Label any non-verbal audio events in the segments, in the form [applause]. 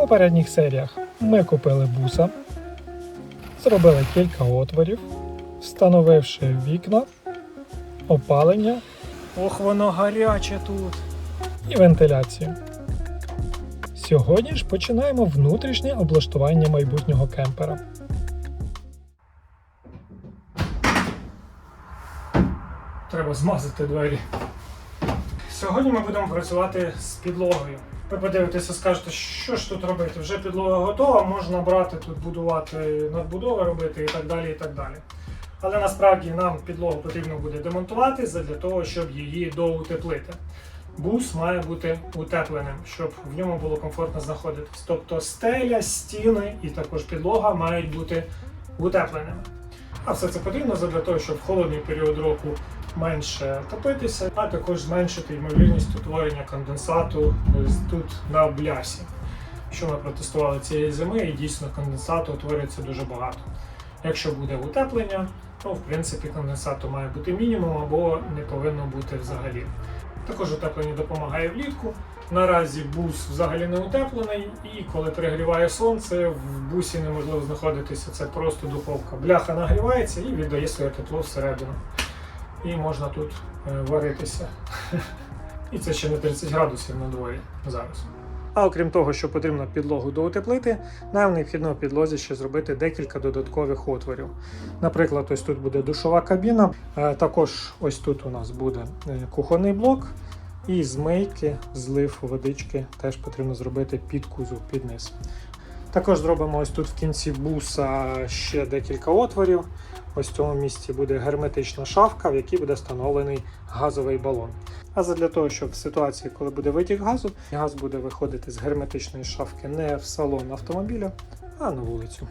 попередніх серіях ми купили буса, зробили кілька отворів, встановивши вікна, опалення Ох, воно гаряче тут. і вентиляцію. Сьогодні ж починаємо внутрішнє облаштування майбутнього кемпера. Треба змазати двері. Сьогодні ми будемо працювати з підлогою. Ви подивитеся, скажете, що ж тут робити? Вже підлога готова, можна брати тут, будувати надбудови робити і так далі. і так далі. Але насправді нам підлогу потрібно буде демонтувати для того, щоб її доутеплити. Бус має бути утепленим, щоб в ньому було комфортно знаходитись. Тобто стеля, стіни і також підлога мають бути утепленими. А все це потрібно для того, щоб в холодний період року менше топитися, а також зменшити ймовірність утворення конденсату тут на блясі. Що ми протестували цієї зими, і дійсно конденсату утворюється дуже багато. Якщо буде утеплення, то в принципі конденсату має бути мінімум або не повинно бути взагалі. Також утеплення допомагає влітку. Наразі бус взагалі не утеплений, і коли перегріває сонце, в бусі неможливо знаходитися. Це просто духовка. Бляха нагрівається і віддає своє тепло всередину. І можна тут е, варитися. І це ще не 30 градусів на дворі зараз. А окрім того, що потрібно підлогу доутеплити, нам необхідно підлозі ще зробити декілька додаткових отворів. Наприклад, ось тут буде душова кабіна, е, також ось тут у нас буде е, кухонний блок. І змийки, злив водички теж потрібно зробити під кузов, під низ. Також зробимо ось тут в кінці буса ще декілька отворів. Ось в цьому місці буде герметична шафка, в якій буде встановлений газовий балон. А для того, щоб в ситуації, коли буде витік газу, газ буде виходити з герметичної шафки не в салон автомобіля, а на вулицю.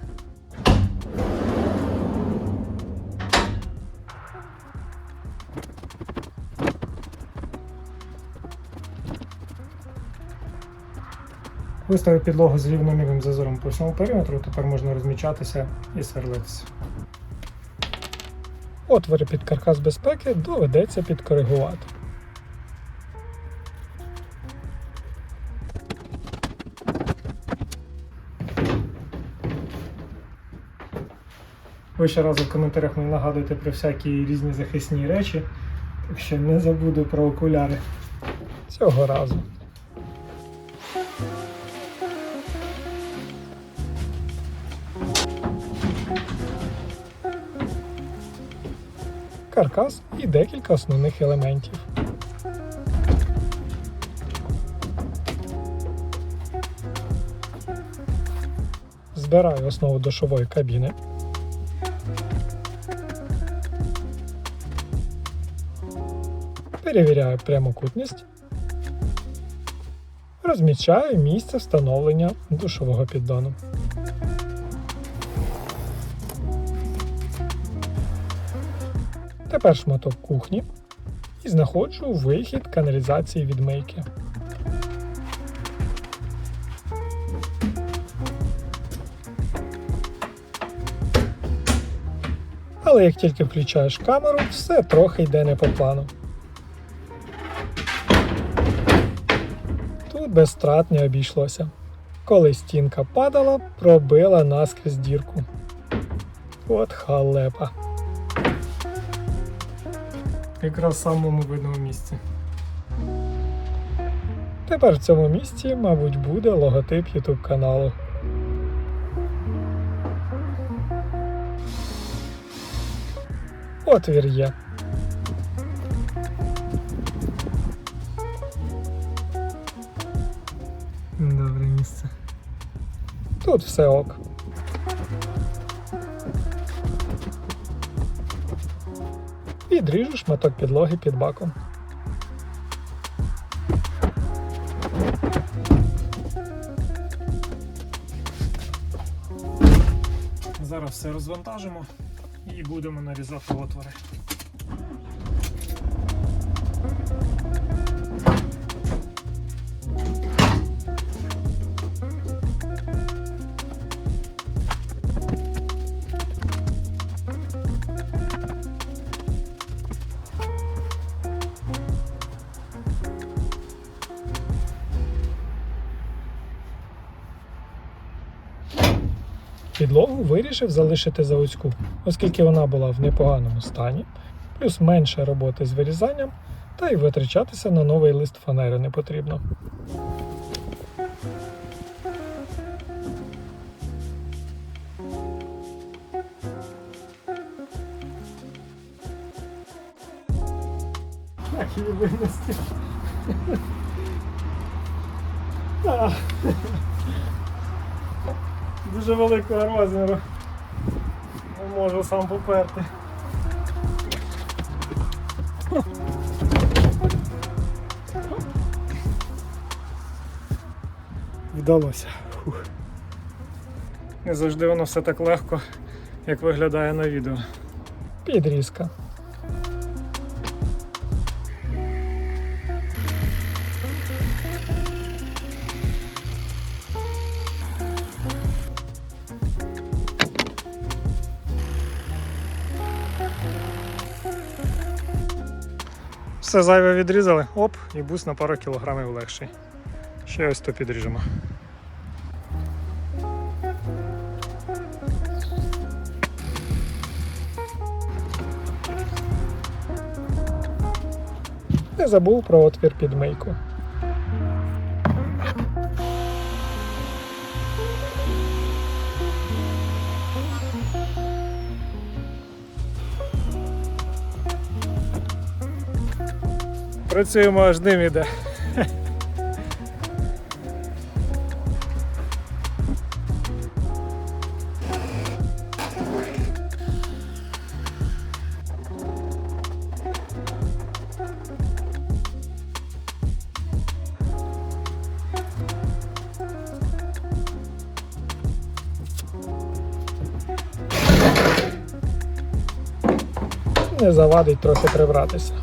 Виставив підлогу з рівномірним зазором по всьому периметру, тепер можна розмічатися і сверлитися. Отвори під каркас безпеки доведеться підкоригувати. Ви ще раз в коментарях мені нагадуєте про всякі різні захисні речі, так що не забуду про окуляри. Цього разу. Каркас і декілька основних елементів. Збираю основу душової кабіни. Перевіряю прямокутність. Розмічаю місце встановлення душового піддону. Тепер шматок кухні і знаходжу вихід каналізації від мийки. Але як тільки включаєш камеру, все трохи йде не по плану. Тут без страт не обійшлося. Коли стінка падала, пробила наскрізь дірку. От халепа. Якраз в самому видному місці. Тепер в цьому місці, мабуть, буде логотип YouTube каналу. Отвір є. Добре місце. Тут все ок. Відріжу шматок підлоги під баком. Зараз все розвантажимо і будемо нарізати отвори. Підлогу вирішив залишити заводську, оскільки вона була в непоганому стані, плюс менше роботи з вирізанням, та й витрачатися на новий лист фанери не потрібно. Як її винести? Дуже великого розміру. Можу сам поперти. Вдалося. Фух. Не завжди воно все так легко, як виглядає на відео. Підрізка. Все зайве відрізали, оп, і бус на пару кілограмів легший. Ще ось то підріжемо. Не забув про отвір під мийку. Працюємо аж дим іде. Не завадить трохи прибратися.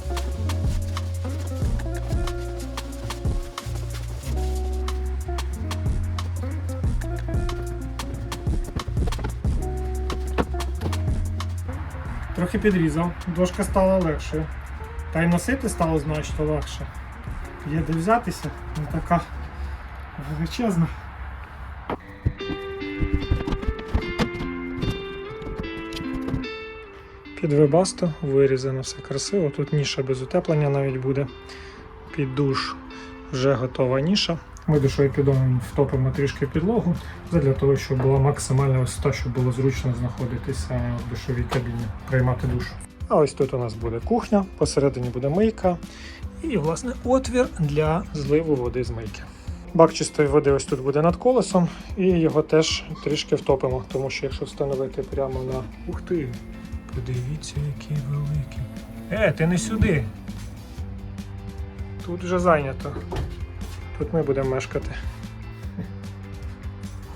Трохи підрізав, дошка стала легшою. Та й носити стало значно легше. Є де взятися, не така величезна. Під вебасто вирізано все красиво. Тут ніша без утеплення навіть буде. Під душ вже готова ніша. Ми душою піддоном втопимо трішки підлогу, для того, щоб була максимальна висота, щоб було зручно знаходитися в душовій кабіні, приймати душ. А ось тут у нас буде кухня, посередині буде мийка і, власне, отвір для зливу води з мийки. Бак чистої води ось тут буде над колесом, і його теж трішки втопимо, тому що якщо встановити прямо на. Ух ти! Подивіться, який великий. Е, ти не сюди. Тут вже зайнято. Тут ми будемо мешкати.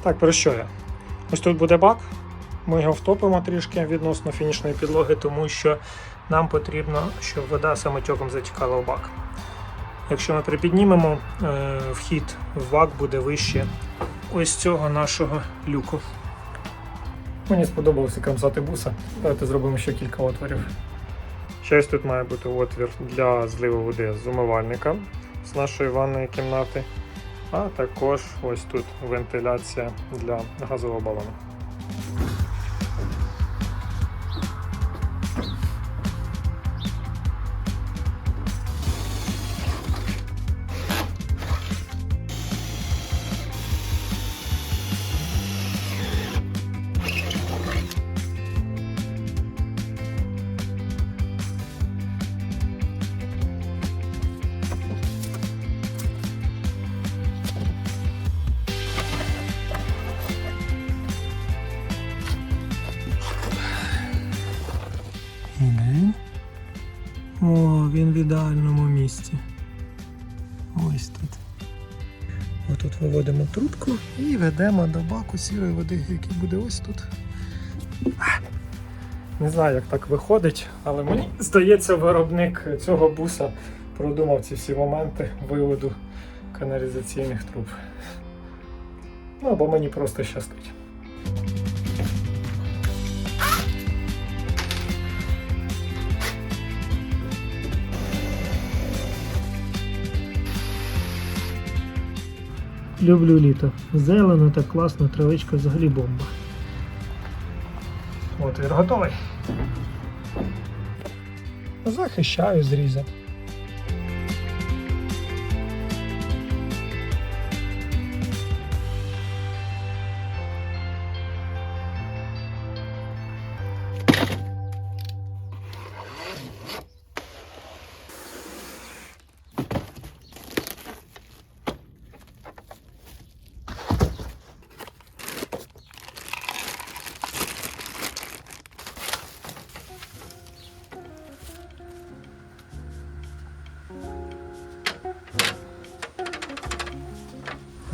Так, про що я? Ось тут буде бак. Ми його втопимо трішки відносно фінішної підлоги, тому що нам потрібно, щоб вода самотьоком затікала в бак. Якщо ми припіднімемо, е, вхід в бак буде вище ось цього нашого люку. Мені сподобалося крамсати буса. Давайте зробимо ще кілька отворів. Ще ось тут має бути отвір для зливу води з умивальника з нашої ванної кімнати. А також ось тут вентиляція для газового балону. І де він? О, він в ідеальному місці. Ось тут. Отут виводимо трубку і ведемо до баку сірої води, який буде ось тут. Не знаю, як так виходить, але мені здається, виробник цього буса продумав ці всі моменти виводу каналізаційних труб. Ну або мені просто щастить. Люблю літо. Зелено та класно, травичка взагалі бомба. Отвір готовий. Захищаю зрізати.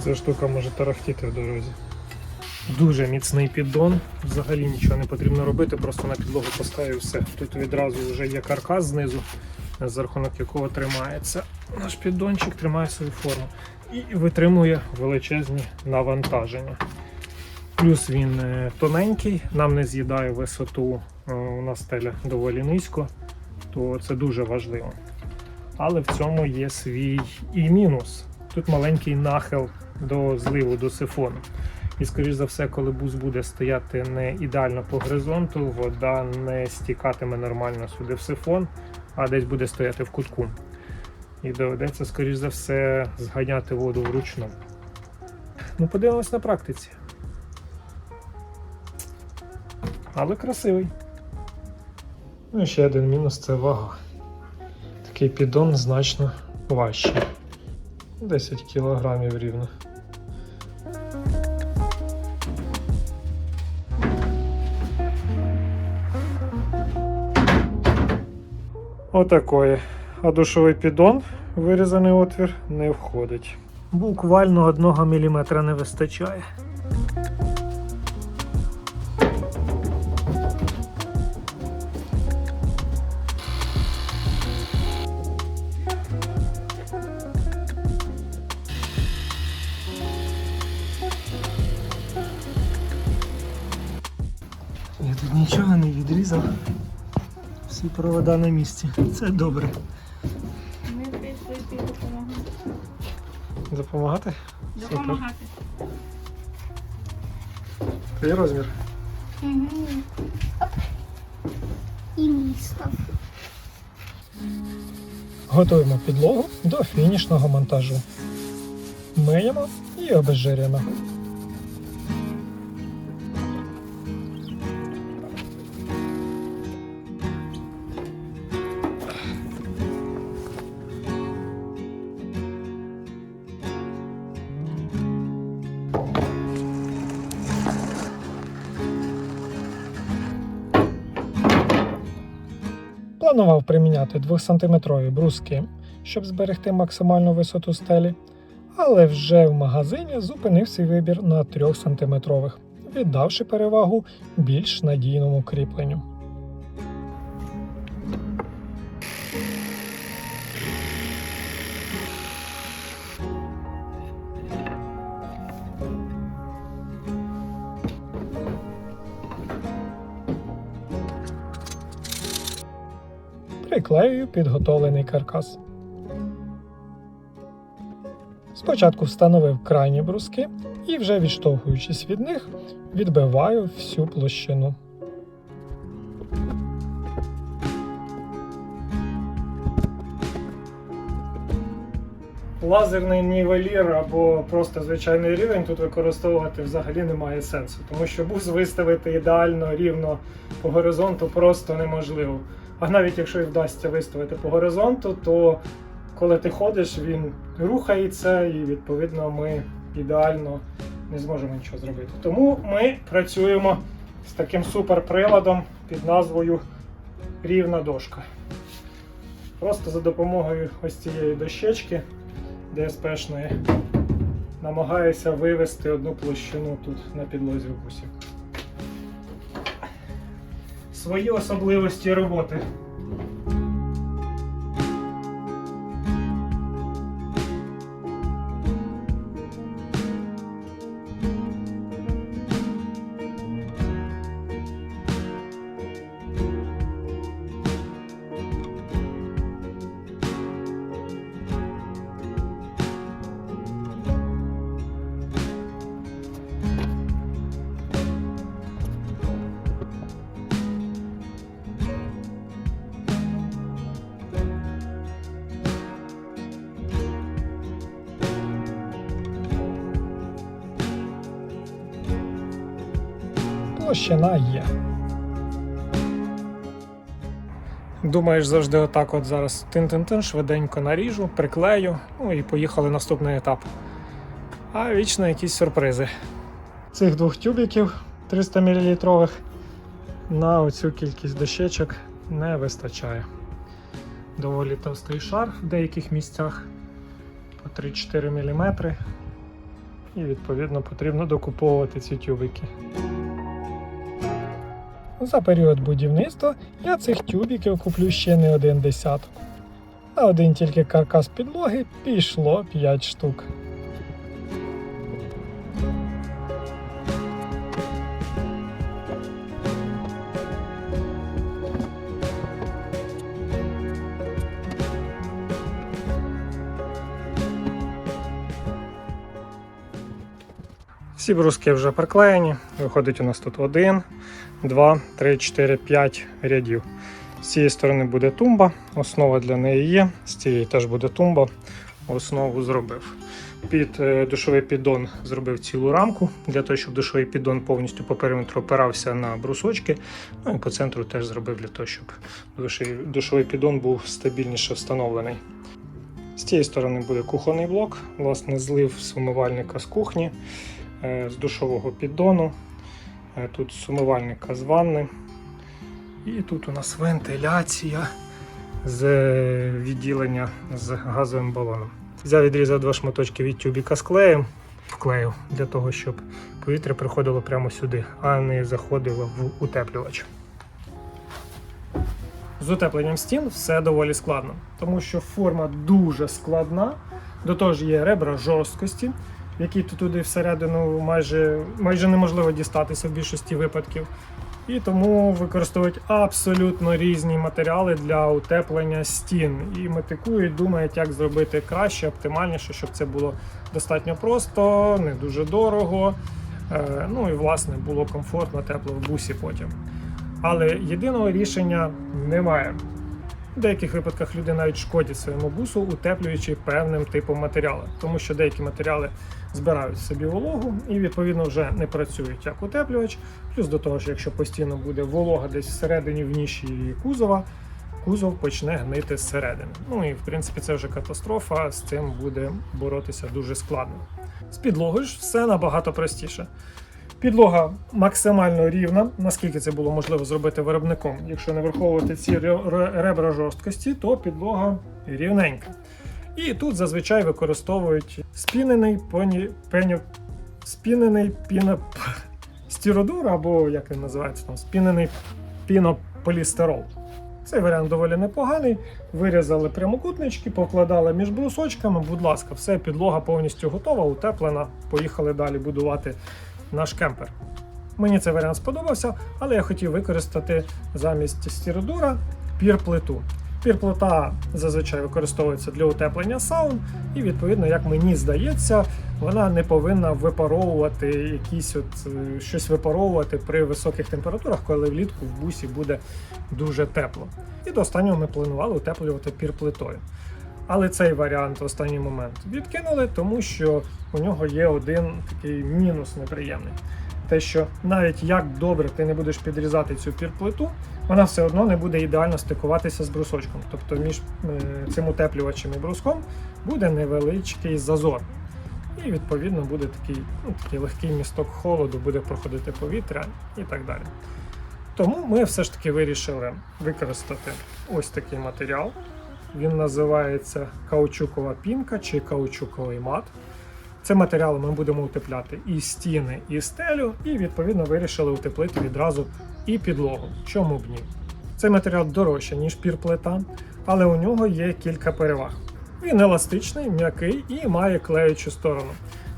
Ця штука може тарахтіти в дорозі. Дуже міцний піддон, взагалі нічого не потрібно робити, просто на підлогу поставив все. Тут відразу вже є каркас знизу, за рахунок якого тримається наш піддончик, тримає свою форму і витримує величезні навантаження. Плюс він е, тоненький, нам не з'їдає висоту, е, у нас стеля доволі низько, то це дуже важливо. Але в цьому є свій і мінус. Тут маленький нахил до зливу до сифону. І, скоріш за все, коли бус буде стояти не ідеально по горизонту, вода не стікатиме нормально сюди в сифон, а десь буде стояти в кутку. І доведеться, скоріш за все, зганяти воду вручну. Ну, подивимось на практиці. Але красивий. Ну і ще один мінус це вага. Такий піддон значно важчий. 10 кілограмів рівно. Отакої. А душовий піддон, вирізаний отвір, не входить. Буквально 1 мм не вистачає. Я тут нічого не відрізав. Всі провода на місці. Це добре. Ми прийшли тобі допомагати. Допомагати? Допомагати. Твій розмір. Угу. Оп. І місто. Готуємо підлогу до фінішного монтажу. Миємо і обезжирюємо. Планував приміняти 2-сантиметрові бруски, щоб зберегти максимальну висоту стелі, але вже в магазині зупинив свій вибір на 3-сантиметрових, віддавши перевагу більш надійному кріпленню. Приклеюю підготовлений каркас. Спочатку встановив крайні бруски і вже відштовхуючись від них, відбиваю всю площину. Лазерний нівелір або просто звичайний рівень тут використовувати взагалі немає сенсу, тому що бус виставити ідеально рівно по горизонту просто неможливо. А навіть якщо і вдасться виставити по горизонту, то коли ти ходиш, він рухається і відповідно ми ідеально не зможемо нічого зробити. Тому ми працюємо з таким суперприладом під назвою Рівна дошка. Просто за допомогою ось цієї дощечки ДСПшної намагаюся вивести одну площину тут на підлозі в бусі. Свої особливості роботи. Площина є. Думаєш, завжди отак от зараз тин-тин-тин, швиденько наріжу, приклею, ну і поїхали наступний етап. А вічно якісь сюрпризи. Цих двох тюбиків 300 мл на оцю кількість дощечок не вистачає. Доволі товстий шар в деяких місцях по 3-4 мм. І відповідно потрібно докуповувати ці тюбики. За період будівництва я цих тюбіків куплю ще не один десяток. На один тільки каркас підлоги пішло 5 штук. Всі бруски вже приклеєні. Виходить у нас тут 1, 2, 3, 4, 5 рядів. З цієї сторони буде тумба, основа для неї є, з цієї теж буде тумба, основу зробив. Під е, душовий піддон зробив цілу рамку для того, щоб душовий піддон повністю по периметру опирався на брусочки. Ну і по центру теж зробив для того, щоб душовий, піддон був стабільніше встановлений. З цієї сторони буде кухонний блок, власне, злив з умивальника з кухні, з душового піддону. Е, Тут з умивальника з ванни. І тут у нас вентиляція з е, відділення з газовим балоном. Взяв відрізав два шматочки від тюбіка з клеєм, вклеїв для того, щоб повітря приходило прямо сюди, а не заходило в утеплювач. З утепленням стін все доволі складно, тому що форма дуже складна. До того ж є ребра жорсткості, які туди всередину майже, майже неможливо дістатися в більшості випадків. І тому використовують абсолютно різні матеріали для утеплення стін. І метикують, думають, як зробити краще, оптимальніше, щоб це було достатньо просто, не дуже дорого. е, Ну і власне було комфортно, тепло в бусі потім. Але єдиного рішення немає. В деяких випадках люди навіть шкодять своєму бусу, утеплюючи певним типом матеріалу, тому що деякі матеріали збирають собі вологу і відповідно вже не працюють як утеплювач. Плюс до того, що якщо постійно буде волога десь всередині в ніші кузова, кузов почне гнити зсередини. Ну і в принципі це вже катастрофа. З цим буде боротися дуже складно. З підлогою ж все набагато простіше. Підлога максимально рівна, наскільки це було можливо зробити виробником. Якщо не враховувати ці ре- ре- ребра жорсткості, то підлога рівненька. І тут зазвичай використовують спінений поні, пеню, спінений піно, стіродур, або як він називається там, спінений пінополістирол. Цей варіант доволі непоганий. Вирізали прямокутнички, покладали між брусочками. Будь ласка, все, підлога повністю готова, утеплена. Поїхали далі будувати наш кемпер. Мені цей варіант сподобався, але я хотів використати замість стіродура пірплиту. Пірплита зазвичай використовується для утеплення саун, і відповідно, як мені здається, вона не повинна випаровувати якісь от е, щось випаровувати при високих температурах, коли влітку в бусі буде дуже тепло. І до останнього ми планували утеплювати пірплитою. Але цей варіант в останній момент відкинули, тому що у нього є один такий мінус неприємний. Те, що навіть як добре ти не будеш підрізати цю пірплиту, вона все одно не буде ідеально стикуватися з брусочком. Тобто між е, цим утеплювачем і бруском буде невеличкий зазор. І відповідно буде такий, ну, такий легкий місток холоду, буде проходити повітря і так далі. Тому ми все ж таки вирішили використати ось такий матеріал. Він називається каучукова пінка чи каучуковий мат. Цим матеріалом ми будемо утепляти і стіни, і стелю, і відповідно вирішили утеплити відразу і підлогу. Чому б ні? Цей матеріал дорожче, ніж пірплита, але у нього є кілька переваг. Він еластичний, м'який і має клеючу сторону.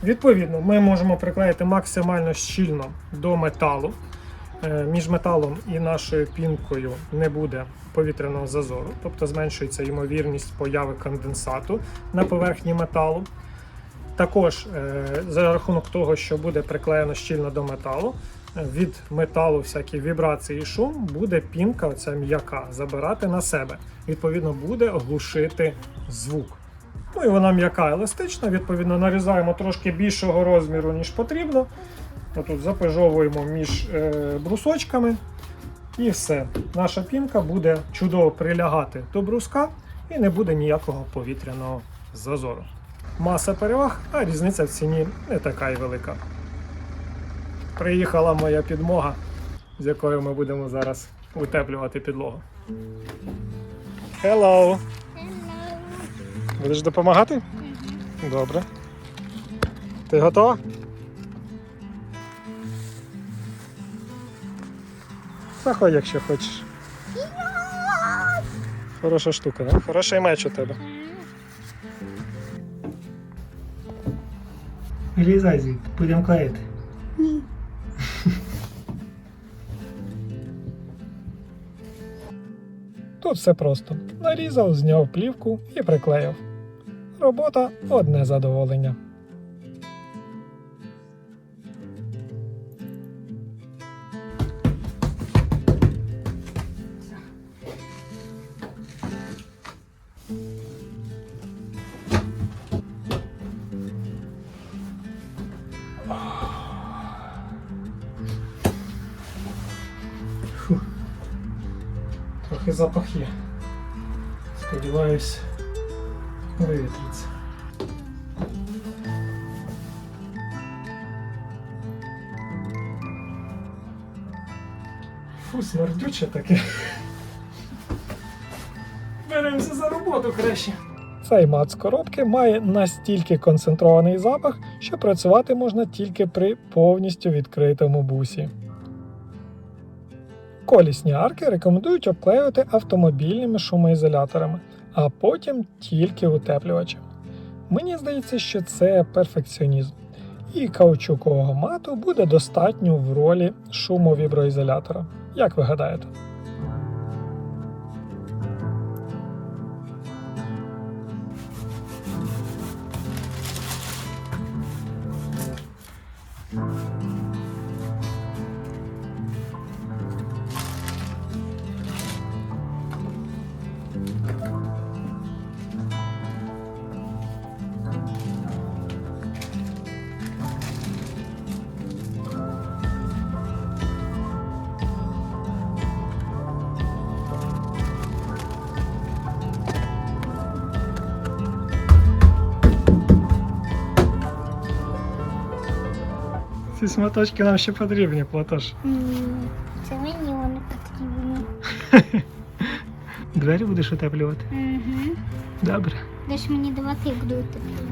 Відповідно, ми можемо приклеїти максимально щільно до металу. Е, Між металом і нашою пінкою не буде повітряного зазору, тобто зменшується ймовірність появи конденсату на поверхні металу. Також е, за рахунок того, що буде приклеєно щільно до металу, е, від металу всякі вібрації і шум буде пінка, оця м'яка, забирати на себе. Відповідно, буде глушити звук. Ну і вона м'яка еластична, відповідно, нарізаємо трошки більшого розміру, ніж потрібно. Отут запежовуємо між е, брусочками. І все. Наша пінка буде чудово прилягати до бруска і не буде ніякого повітряного зазору. Маса переваг, а різниця в ціні не така й велика. Приїхала моя підмога, з якою ми будемо зараз утеплювати підлогу. Hello! Будеш допомагати? Добре. Ти готова? Заходь, якщо хочеш. Хороша штука, да? Хороший меч у тебе. Вилізай звідти, будемо клеїти. Ні. [laughs] Тут все просто. Нарізав, зняв плівку і приклеїв. Робота одне задоволення. Трохи запах є. Сподіваюсь, вивітриться. Фу, смердюче таке. Беремося за роботу краще. Цей мат з коробки має настільки концентрований запах, що працювати можна тільки при повністю відкритому бусі. Колісні арки рекомендують обклеювати автомобільними шумоізоляторами, а потім тільки утеплювачем. Мені здається, що це перфекціонізм. І каучукового мату буде достатньо в ролі шумовіброізолятора. Як ви гадаєте? Ці сматочки нам ще потрібні, Платош. Ні. Це мені вони потрібні. Двері будеш утеплювати? Угу. Добре. Де ж мені давати, я буду утеплювати.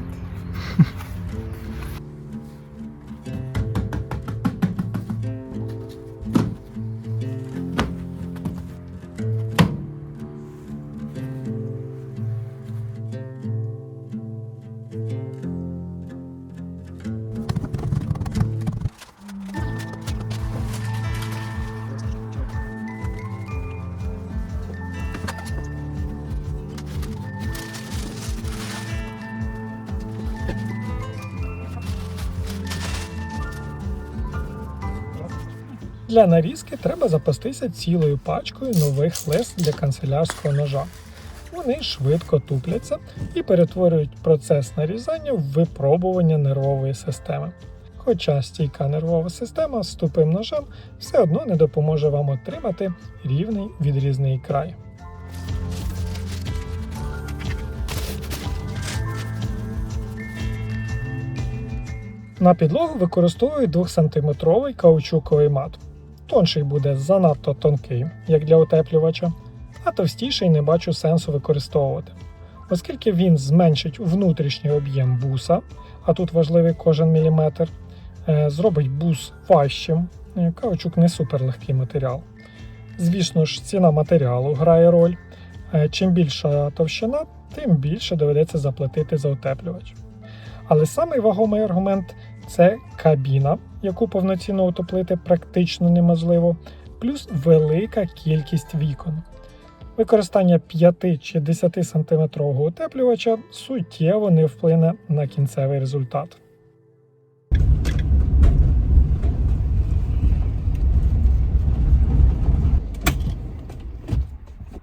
Для нарізки треба запастися цілою пачкою нових лез для канцелярського ножа. Вони швидко тупляться і перетворюють процес нарізання в випробування нервової системи. Хоча стійка нервова система з тупим ножем все одно не допоможе вам отримати рівний відрізний край. На підлогу використовую 2-сантиметровий каучуковий мат. Тонший буде занадто тонкий, як для утеплювача, а товстіший не бачу сенсу використовувати, оскільки він зменшить внутрішній об'єм буса, а тут важливий кожен міліметр, е, зробить бус важчим. Е, Каучук не суперлегкий матеріал. Звісно ж, ціна матеріалу грає роль. Е, Чим більша товщина, тим більше доведеться заплатити за утеплювач. Але самий вагомий аргумент це кабіна, яку повноцінно утоплити практично неможливо, плюс велика кількість вікон. Використання 5 чи 10 см утеплювача суттєво не вплине на кінцевий результат.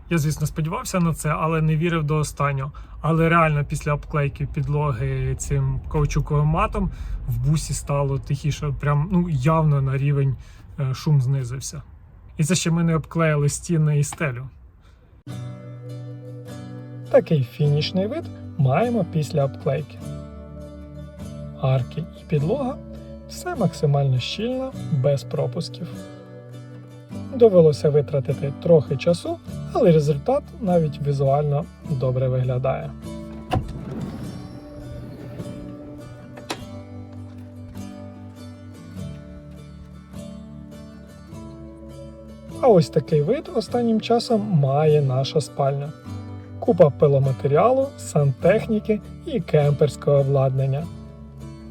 Я, звісно, сподівався на це, але не вірив до останнього. Але реально після обклейки підлоги цим каучуковим матом в бусі стало тихіше, прям ну явно на рівень е, шум знизився. І це ще ми не обклеїли стіни і стелю. Такий фінішний вид маємо після обклейки. Арки і підлога все максимально щільно, без пропусків. Довелося витратити трохи часу, але результат навіть візуально добре виглядає. А ось такий вид останнім часом має наша спальня. Купа пиломатеріалу, сантехніки і кемперського обладнання.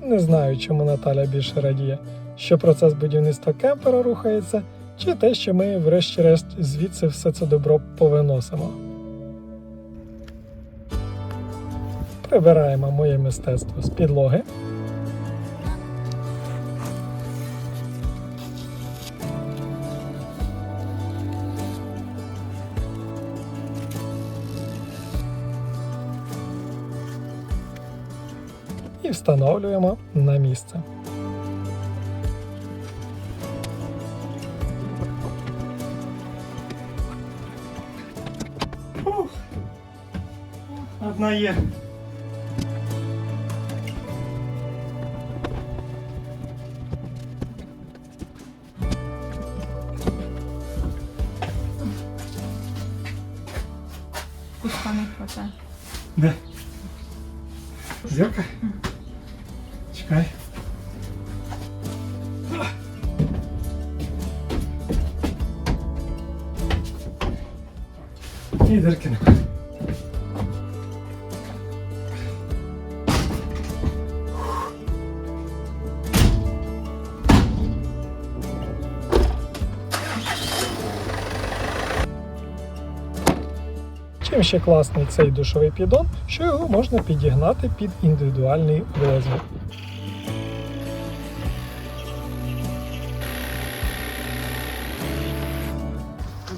Не знаю, чому Наталя більше радіє, що процес будівництва кемпера рухається, чи те, що ми, врешті-решт, звідси все це добро повиносимо. Прибираємо моє мистецтво з підлоги. і встановлюємо на місце. Одна є. Чим ще класний цей душовий піддон, що його можна підігнати під індивідуальний розмір.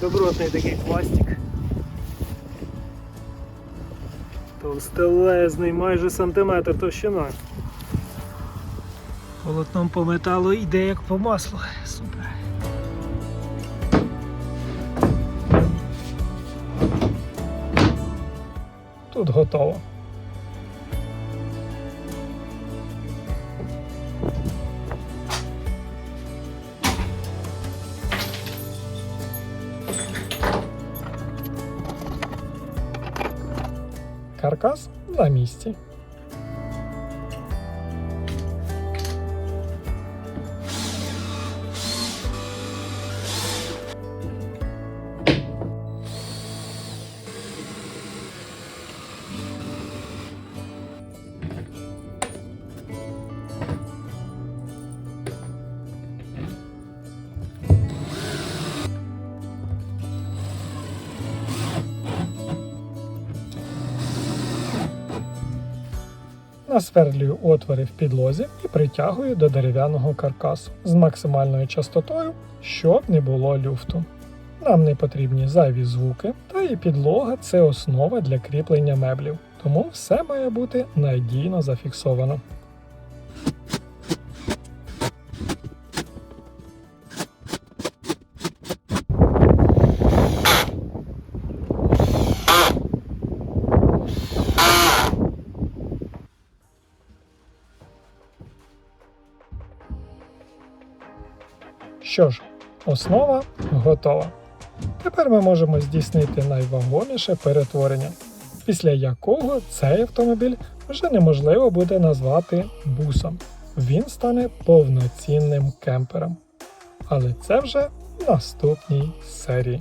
Добротний такий пластик. Товстелезний, майже сантиметр товщина. Полотном по металу йде як по маслу. Супер. Тут готово. Каркас на місці. Насвердлюю отвори в підлозі і притягую до дерев'яного каркасу з максимальною частотою, щоб не було люфту. Нам не потрібні зайві звуки, та і підлога це основа для кріплення меблів, тому все має бути надійно зафіксовано. Що ж, основа готова. Тепер ми можемо здійснити найвагоміше перетворення, після якого цей автомобіль вже неможливо буде назвати бусом. Він стане повноцінним кемпером. Але це вже в наступній серії.